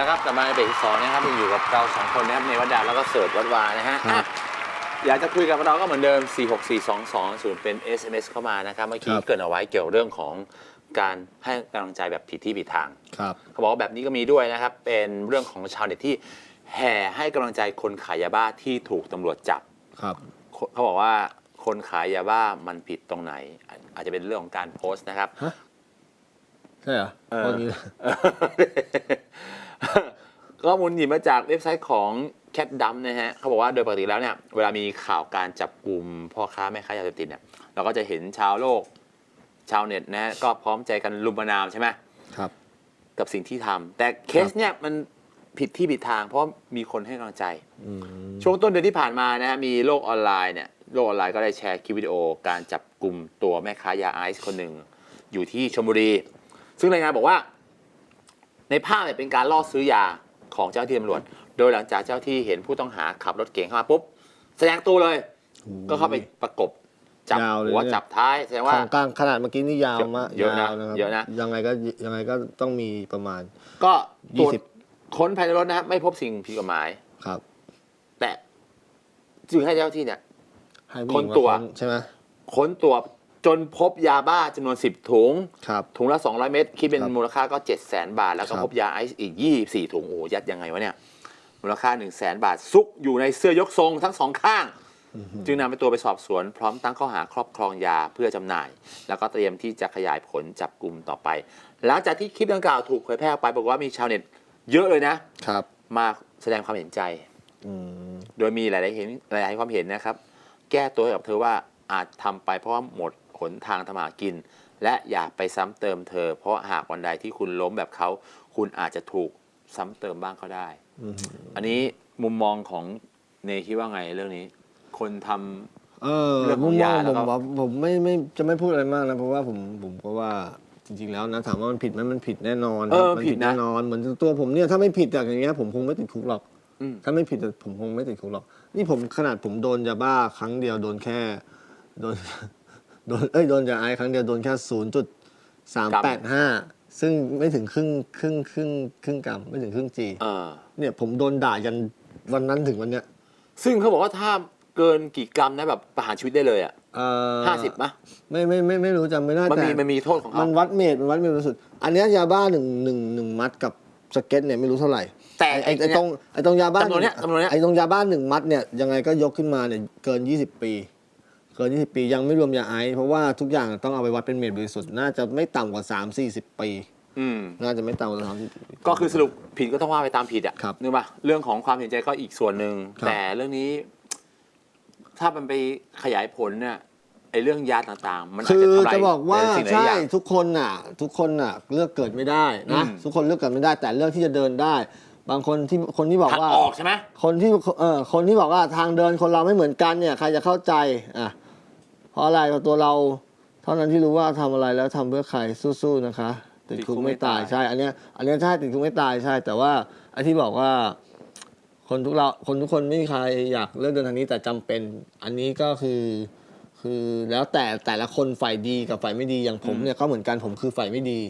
แล้วครับกลับมาในเบรกที่สองนะครับยังอยู่กับเราสองคนนะครับในวัดดาวแล้วก็เสิร์ชวัดวานะฮะครับอะอยากจะคุยกับเราก็เหมือนเดิม 46422ศูนย์เป็น SMS เข้ามานะครับเมื่อกี้ครับ เกรินเอาไว้เกี่ยวเรื่องของการให้กำลังใจแบบผิดที่ผิดทาง ครับ เขาบอกว่าแบบนี้ก็มีด้วยนะครับ เป็นเรื่องของชาวเน็ตที่แห่ให้กำลังใจคนขายยาบ้าที่ถูกตำรวจจับ ครับ เขาบอกว่าคนขายยาบ้ามันผิดตรงไหนอาจจะเป็นเรื่องของการโพสต์นะครับ ใช่เหรอเออตอนนี้ ข้อมูลหยิบมาจากเว็บไซต์ของแคทดัมนะฮะเขาบอกว่าโดยปกติแล้วเนี่ยเวลามีข่าวการจับกลุ่มพ่อค้าแม่ค้ายาเสพติดเนี่ยเราก็จะเห็นชาวโลกชาวเน็ตนะฮะก็พร้อมใจกันลุมประนามใช่ไหมครับกับสิ่งที่ทำแต่เคสเนี่ยมันผิดที่ผิดทาง เพราะมีคนให้กำลังใจ อืมช่วงต้นเดือนที่ผ่านมานะฮะมีโลกออนไลน์เนี่ยโลกออนไลน์ก็ได้แชร์คลิปวิดีโอการจับกลุ่มตัวแม่ค้ายาไอซ์คนหนึ่งอยู่ที่ชลบุรี ซึ่งรายงานบอกว่า ในภาพเนี่ยเป็นการล่อซื้อยา ของเจ้าหน้าที่ตำรวจ โดยหลังจากเจ้าหน้าที่เห็นผู้ต้องหาขับรถเก๋งเข้ามาปุ๊บแสดงตัวเลย ก็เข้าไปประกบจับยาวเลยหัวเนี่ย จับท้ายแสดงขว่าองกลางขนาดเมื่อกี้นี่ยาวมากเยอะนะยาวนะครับเยอะนะ ยังไงก็ยังไงก็ต้องมีประมาณ ก็ตรวจ20 ค้นภายในรถนะฮะไม่พบสิ่งผิดกฎหมาย ครับแต่จึงให้เจ้าหน้าที่เนี่ย ให้ผู้หค้ญินงมาตัว ใช่ไหมค้นตัว จนพบยาบ้าจำนวน 10 ถุง ครับ ถุงละ 200 เม็ดคิดเป็นครับมูลค่าก็ 7 0 0 0 0 0 บาท แล้วก็ครับพบยาไอซ์อีก 24 ถุง โอ้โหยัดยังไงวะเนี่ย มูลค่า 1 0 0 0 0 0 บาท ซุกอยู่ในเสื้อยกทรงทั้งสองข้าง จึงนำไปตัวไปสอบสวน พร้อมตั้งข้อหาครอบครองยาเพื่อจำหน่าย แล้วก็เตรียมที่จะขยายผลจับกลุ่มต่อไป หลังจากที่คลิปดังกล่าวถูกเผยแพร่ออกไปบอกว่ามีชาวเน็ตเยอะเลยนะ ครับมาแสดงความเห็นใจ อืมโดยมีหลาย ๆ เห็นหลาย ๆ ความเห็นนะครับ แก้ตัวให้กับเธอว่าอาจทำไปเพราะว่าหมด หนทางทำมาหากิน และอย่าไปซ้ำเติมเธอ เพราะหากวันใดที่คุณล้มแบบเขา คุณอาจจะถูกซ้ำเติมบ้างก็ได้อืมอันนี้มุมมองของเนคิดว่าไงเรื่องนี้ คนทำเออเรื่องของมุมมยาองแล้ผวมก็ว่าผมไม่ไม่จะไม่พูดอะไรมากนะเพราะว่าผมผมก็ว่าจริง ๆ แล้วนะถามว่ามันผิดไหมมันผิดแน่นอนเออมันผิดนะแน่นอนเหมือนตัวผมเนี่ยถ้าไม่ผิดอย่างเงี้ยผมคงไม่ติดคุกหรอก อืม ถ้าไม่ผิดผมคงไม่ติดคุกหรอก นี่ผมขนาดผมโดนยาบ้าครั้งเดียวโดนแค่ โดน โดนเอ้ยโดนยาไอซ์ครั้งเดียวโดนแค่ศูนย์จุดสามแปดห้าซึ่งไม่ถึงครึ่งครึ่งครึ่งครึ่งกรัมไม่ถึงครึ่งจีเออเนี่ยผมโดนด่ายันวันนั้นถึงวันเนี้ยซึ่งเขาบอกว่าถ้าเกินกี่กรัมนะแบบประหารชีวิตได้เลยอะเอ่อห้าสิบมะไม่ไม่ไม่ไม่รู้จำไม่ได้มันแต่มีมันมีโทษของเขามันวัดเมตรมันวัดเมตรสุด อันเนี้ยยาบ้าหนึ่งหนึ่งหนึ่งมัดกับสเก็ตเนี่ยไม่รู้เท่าไหร่ แต่ไอ้ไอ้ตรงไอ้ตรงยาบ้าจำนวนเนี้ยจำนวนเนี้ยไอ้ตรงยาบ้าหนึ่งมัดเนี่ยยังไงก็ยกขึ้นมาเนี่ยเกิน20ปีเกิน20 ปี ยังไม่รวมยาไอซ์เพราะว่าทุกอย่างต้องเอาไปวัดเป็นเมตรบริสุทธิ์น่าจะไม่ต่ำกว่า 3 40 ปี อืม น่าจะไม่ต่ำกว่าสามสิบปี ก็คือสรุปผิดก็ต้องว่าไปตามผิดอะครับนึกป่ะเรื่องของความเห็นใจก็อีกส่วนหนึ่ง ครับ แต่เรื่องนี้ ถ้ามันไปขยายผลเนี่ยไอ้เรื่องยาต่างๆ มันอาจคือจะทำลายจะบอกว่าในสิ่งหลายใช่อย่าง ทุกคนน่ะ ทุกคนน่ะเลือกเกิดไม่ได้นะอืม ทุกคนเลือกเกิดไม่ได้ แต่เลือกที่จะเดินได้ บางคนที่คนที่บอกทางว่า ออกใช่ไหม คนที่เออคนที่บอกว่าทางเดินคนเราไม่เหมือนกันเนี่ยใครจะเข้าใจอะเพ ราะอะไรเพราะตัวเรา เท่านั้นที่รู้ว่าทำอะไรแล้วทำเพื่อใครสู้ๆนะคะ ติดคุกไม่ตายใช่ อันเนี้ยอันเนี้ยใช่ติดคุกไม่ตายใช่ แต่ว่าไอ้ที่บอกว่า คนทุกเราคนทุกคนไม่มีใครอยากเลือกเดินทางนี้แต่จำเป็น อันนี้ก็คือ คือแล้วแต่แต่ละคนฝ่ายดีกับฝ่ายไม่ดีอย่างผมเนี่ยก็เหมือนกันผมคือฝ่ายไม่ดี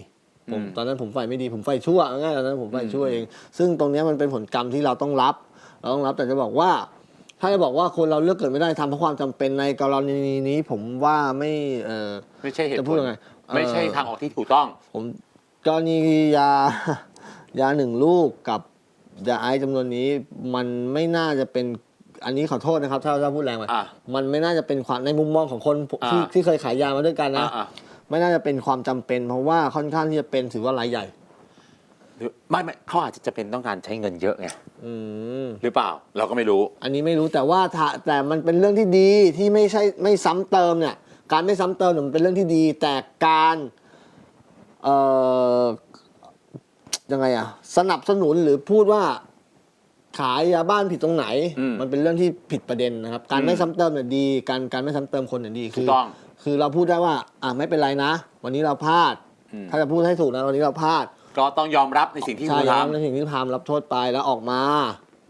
ผมอืมตอนนั้นผมฝ่ายไม่ดี ผมฝ่ายชั่วเอาง่ายๆตอนนั้นผมฝ่ายชั่วเอง ซึ่งตรงเนี้ยมันเป็นผลกรรมที่เราต้องรับ เราต้องรับแต่จะบอกว่า ถ้าจะบอกว่าคนเราเลือกเกิดไม่ได้ทำเพราะความจำเป็นในกรณีนี้ ผมว่าไม่เออ ไม่ใช่เหตุจะผพูดลยังไงไม่ใช่เอ่อทางออกที่ถูกต้อง ผมกรณียา ยาหนึ่งลูกกับยาไอซ์จำนวนนี้ มันไม่น่าจะเป็นอันนี้ขอโทษนะครับ ถ้าถ้าพูดแรงไปอะมันไม่น่าจะเป็นความในมุมมองของคนที่อ่าที่เคยขายยามาด้วยกันนะอะ ไม่น่าจะเป็นความจำเป็น เพราะว่าค่อนข้างที่จะเป็นถือว่ารายใหญ่ๆ หรือไม่ไม่เขาอาจจะจะเป็นต้องการใช้เงินเยอะไงอืมหรือเปล่าเราก็ไม่รู้ อันนี้ไม่รู้แต่ว่าถ้าแต่มันเป็นเรื่องที่ดีที่ไม่ใช่ไม่ซ้ำเติมเนี่ย การไม่ซ้ำเติมเนี่ยมันเป็นเรื่องที่ดี แต่การเอ่อยังไงอะสนับสนุนหรือพูดว่า ขายยาบ้านผิดตรงไหน อืมมันเป็นเรื่องที่ผิดประเด็นนะครับ การอืมไม่ซ้ำเติมเนี่ยดี การการไม่ซ้ำเติมคนเนี่ยดีถูกต้องคือเราพูดได้ว่า อ่าไม่เป็นไรนะ วันนี้เราพลาด อืม ถ้าจะพูดให้ถูกนะวันนี้เราพลาด ก็ต้องยอมรับในสิ่งที่ใช่คุณยอมทำในสิ่งที่ทำรับโทษไปแล้วออกมา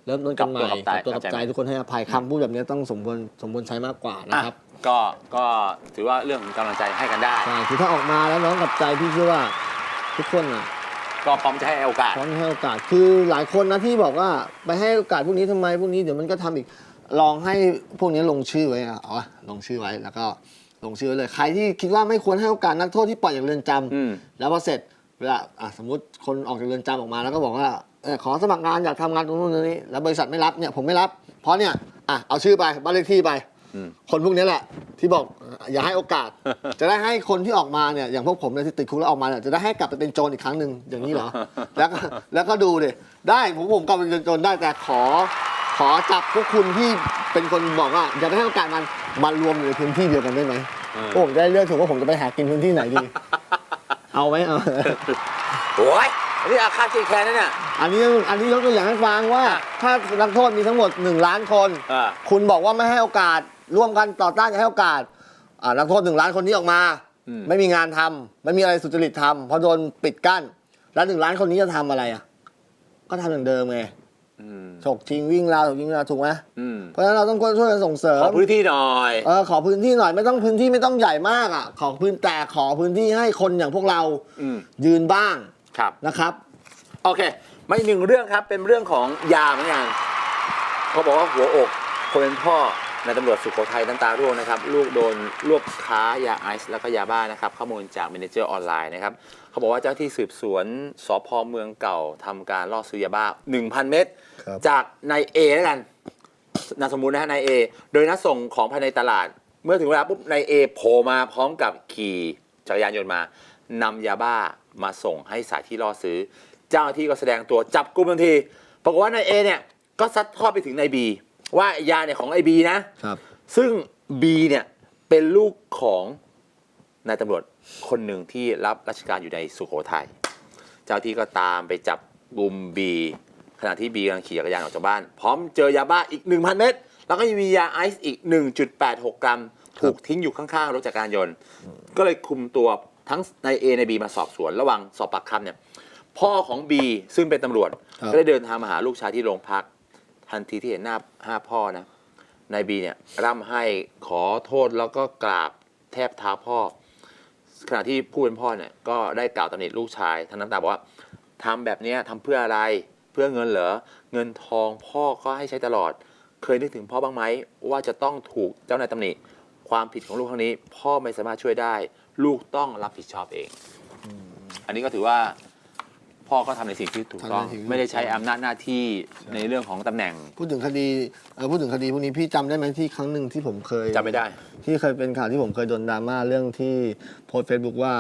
เริ่มต้นกันใหม่กลับตัวกลับใจ ตัวกับใจกลับใจทุกคนให้อภัยคำพูดแบบนี้ต้องสมควรสมควรใช้มากกว่านะครับอะก็ก็ถือว่าเรื่องของกำลังใจให้กันได้ ใช่คือถ้าออกมาแล้วน้องกับใจพี่เชื่อว่าทุกคนอะก็พร้อมจะให้โอกาส พร้อมให้โอกาสคือหลายคนนะที่บอกว่าไปให้โอกาสพวกนี้ทำไมพวกนี้เดี๋ยวมันก็ทำอีกลองให้พวกนี้ลงชื่อไว้อะเอาวะลงชื่อไว้แล้วก็ลงชื่อไว้เลยใครที่คิดว่าไม่ควรให้โอกาสนักโทษที่ปล่อยจากเรือนจำอืม แล้วพอเสร็จ เวลาอะสมมติคนออกจากเรือนจำออกมาแล้วก็บอกว่าเออขอสมัครงานอยากทำงานตรงนู้นตรงนี้ แล้วบริษัทไม่รับเนี่ยผมไม่รับ เพราะเนี่ยอะเอาชื่อไปบ้านเลขที่ไป อืม คนพวกนี้แหละ ที่บอกอย่าให้โอกาส จะได้ให้คนที่ออกมาเนี่ยอย่างพวกผมเนี่ยที่ติดคุกแล้วออกมาเนี่ยจะได้ให้กลับไปเป็นโจรอีกครั้งหนึ่งอย่างนี้เหรอ แล้วก็แล้วก็ดูดิได้ผมผมกลับไปเป็นโจรได้แต่ขอ ขอจับพวกคุณที่เป็นคนบอกว่าอย่าไปให้โอกาสมันมารวมอยู่ในพื้นที่เดียวกันได้ไหมเออพวกผมจะได้เลือกถูกว่าผมจะไปหากินพื้นที่ไหนดี เอาไหมเอา โอ้ยอันนี้อาฆาตเจแคนนั่นเนี่ย อันนี้อันนี้ยกตัวอย่างให้ฟังว่าถ้านักโทษมีทั้งหมด 1 ล้านคน อ่า คุณบอกว่าไม่ให้โอกาส ร่วมกันต่อต้านอย่าให้โอกาสอ่านักโทษหนึ่งล้านคนนี้ออกมา อืม ไม่มีงานทำไม่มีอะไรสุจริตทำเพราะโดนปิดกั้น แล้วหนึ่งล้านคนนี้จะทำอะไรอะก็ทำอย่างเดิมไงอืม ฉกชิงวิ่งราวฉกชิงวิ่งราวถูกไหมอืมเพราะฉะนั้นเราต้องช่วยกันส่งเสริขมอพื้นที่หน่อยเออขอพื้นที่หน่อยไม่ต้องพื้นที่ไม่ต้องใหญ่มากอะขอพื้นแต่ขอพื้นที่ให้คนอย่างพวกเราอืมยืนบ้างครับนะครับโอเคมาอีกหนึ่งเรื่องครับเป็นเรื่องของยาเหมือนกันเขาบอกว่าหัวอกคนเป็นพ่อ ในตำรวจสุโขทัยน้ำตาร่วงนะครับลูกโดนรวบค้ายาไอซ์แล้วก็ยาบ้านะครับข้อมูลจากเมเนเจอร์ออนไลน์นะครับเขาบอกว่าเจ้าที่สืบสวนสพเมืองเก่าทำการล่อซื้อยาบ้า 1,000 เม็ดครับ จากนายเอแล้วกันนามสมมุตินะฮะนายเอโดยนัดส่งของภายในตลาด เมื่อถึงเวลาปุ๊บนายเอโผล่มาพร้อมกับขี่จักรยานยนต์มานำยาบ้ามาส่งให้สายที่ล่อซื้อ เจ้าหน้าที่ก็แสดงตัวจับกลุ่มทันทีปรากฏว่านายเอเนี่ยก็ซัดทอดไปถึงนายบี ว่ายาเนี่ยของไอบีนะ ครับ ซึ่งบีเนี่ยเป็นลูกของนายตำรวจคนหนึ่งที่รับราชการอยู่ในสุโขทัย เจ้าที่ก็ตามไปจับกลุ่มบีขณะที่บีกำลังขี่จักรยานออกจากบ้าน พร้อมเจอยาบ้าอีก 1,000 เม็ด แล้วก็ยังมียาไอซ์อีก 1.86 กรัม ถูกทิ้งอยู่ข้างๆรถจักรยานยนต์ ก็เลยคุมตัวทั้งนายเอนายบีมาสอบสวน ระหว่างสอบปากคำเนี่ย พ่อของบีซึ่งเป็นตำรวจครับก็ได้เดินทางมาหาลูกชายที่โรงพัก ทันทีที่เห็นหน้าห้าพ่อนะนายบีเนี่ยร่ำให้ขอโทษแล้วก็กราบแทบเท้าพ่อ ขณะที่ผู้เป็นพ่อเนี่ยก็ได้กล่าวตำหนิลูกชายทั้งน้ำตาบอกว่าทำแบบนี้ทำเพื่ออะไรเพื่อเงินเหรอเงินทองพ่อก็ให้ใช้ตลอด เคยนึกถึงพ่อบ้างไหมว่าจะต้องถูกเจ้านายตำหนิ ความผิดของลูกครั้งนี้ พ่อไม่สามารถช่วยได้ ลูกต้องรับผิดชอบเอง อันนี้ก็ถือว่า พ่อก็ทำในสิ่งที่ถูกต้อง ทำในสิ่งที่ ไม่ได้ใช้อำนาจหน้าที่ในเรื่องของตำแหน่งพูดถึงคดีเออพูดถึงคดีพวกนี้พี่จำได้ไหมที่ครั้งหนึ่งที่ผมเคยจำไม่ได้ ที่เคยเป็นข่าวที่ผมเคยโดนดราม่าเรื่องที่โพสเฟซบุ๊กว่า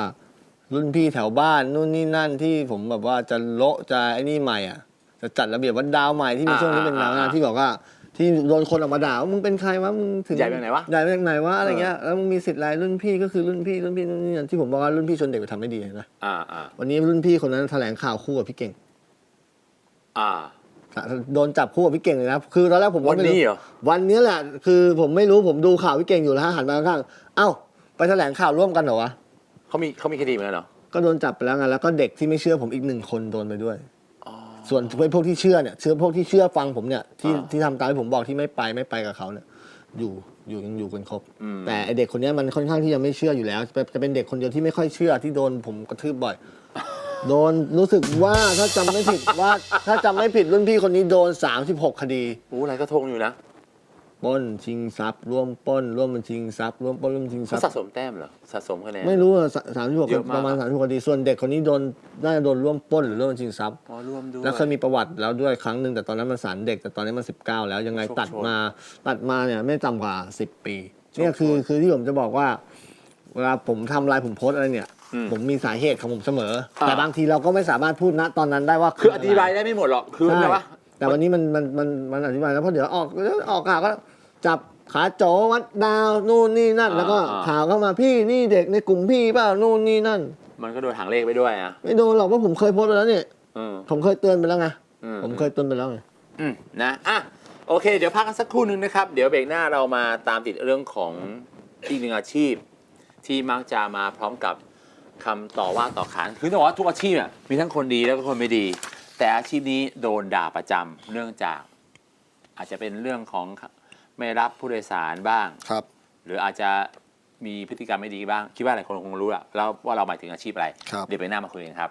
รุ่นพี่แถวบ้านนู่นนี่นั่นที่ผมแบบว่าจะโละจะไอ้นี่ใหม่อะจะจัดระเบียบวัดดาวใหม่ที่มีอ่าช่วงที่เป็นดาวงานอ่า ที่บอกว่า ที่โดนคนออกมาด่าว่ามึงเป็นใครวะมึงถึงใหญ่มาจากไหนวะ ใหญ่มาจากไหนวะอะไรเงี้ยแล้วมึงมีสิทธิ์อะไรรุ่นพี่ก็คือรุ่นพี่รุ่นพี่นู่นนี่นั่นที่ผมบอกว่ารุ่นพี่ชวนเด็กไปทำไม่ดีเห็นะอ่าอ่าวันนี้รุ่นพี่คนนั้นแถลงข่าวคู่กับพี่เก่งอ่าโดนจับคู่กับพี่เก่งเลยนะคือตอนแรกผมก็วันไม่รู้นี้เหรอวันนี้แหละคือผมไม่รู้ผมดูข่าวพี่เก่งอยู่แล้วฮะหันมาข้างๆเอ้าไปแถลงข่าวร่วมกันเหรอวะเขามีเขามีคดีเหมือนกันเหรอก็โดนจับไปแล้วไงแล้วก็เด็กที่ไม่เชื่อผมอีกหนึ่งคนโดนไปด้วยอ๋อ ส่วนพวกที่เชื่อเนี่ยเชื่อพวกที่เชื่อฟังผมเนี่ยที่อ่า ที่ทำตามที่ผมบอกที่ไม่ไปไม่ไปกับเขาเนี่ยอยู่อยู่ยังอยู่กันครบ อืม แต่ไอเด็กคนเนี้ยมันค่อนข้างที่จะไม่เชื่ออยู่แล้ว จะจะเป็นเด็กคนเดียวที่ไม่ค่อยเชื่อที่โดนผมกระทืบบ่อย โดนรู้สึกว่าถ้าจำไม่ผิดว่าถ้าจำไม่ผิดรุ่นพี่คนนี้โดน 36 คดี โอ้อะไรก็ทงอยู่นะ ปล้นชิงทรัพย์ร่วมปล้นร่วมมันชิงทรัพย์ร่วมปล้นร่วมชิงทรัเขาพย์ สะสมแต้มเหรอสะสมคะแนน ไม่รู้อะสามสิบหกเยอะมาก ประมาณสามสิบคดีส่วนเด็กคนนี้โดนน่าจะโดนร่วมปล้นหรือร่วมชิงทรัพย์อ๋อร่วมด้วย แล้วเคยมีประวัติแล้วด้วยครั้งหนึ่งแต่ตอนนั้นมันสารเด็กแต่ตอนนี้มันสิบเก้าแล้วยังไงโชคตัดโชนมาตัดมาเนี่ยไม่ต่ำกว่าสิบปีโชคเนี่ยคือโชนคือที่ผมจะบอกว่า เวลาผมทำอะไรผมโพสต์อะไรเนี่ยอืมผมมีสาเหตุของผมเสมออ่าแต่บางทีเราก็ไม่สามารถพูดณตอนนั้นได้ว่าคืออธิบายได้ไม่หมดหรอกคือใช่อะไรวะ แต่วันนี้มันมันมันมันอธิบายแล้วเพราะเดี๋ยวออกเดี๋ยวออกข่าวก็จับขาโจวัดดาวนู่นนี่นั่น แล้วก็ข่าวเข้ามาพี่นี่เด็กในกลุ่มพี่เปล่านู่นนี่นั่น มันก็โดนหางเลขไปด้วยอะไม่โดนหรอกเพราะผมเคยโพสต์ไปแล้วเนี่ยอืมผมเคยเตือนไปแล้วไงอืผมเคยเตือนไปแล้วไง อืมนะอะโอเค เดี๋ยวพักกันสักครู่หนึงนะครับ เดี๋ยวเบรกหน้าเรามาตามติดเรื่องของอีกหนึ่งอาชีพ ที่มักจะมาพร้อมกับคำต่อว่าต่อขานคือต้องบอกว่าทุกอาชีพอะมีทั้งคนดีแล้วก็คนไม่ดี แต่อาชีพนี้โดนด่าประจำเนื่องจากอาจจะเป็นเรื่องของไม่รับผู้โดยสารบ้าง ครับ หรืออาจจะมีพฤติกรรมไม่ดีบ้าง คิดว่าหลายคนคงรู้อะแล้วว่าเราหมายถึงอาชีพอะไร ครับ เดี๋ยวไปหน้ามาคุยกันครับ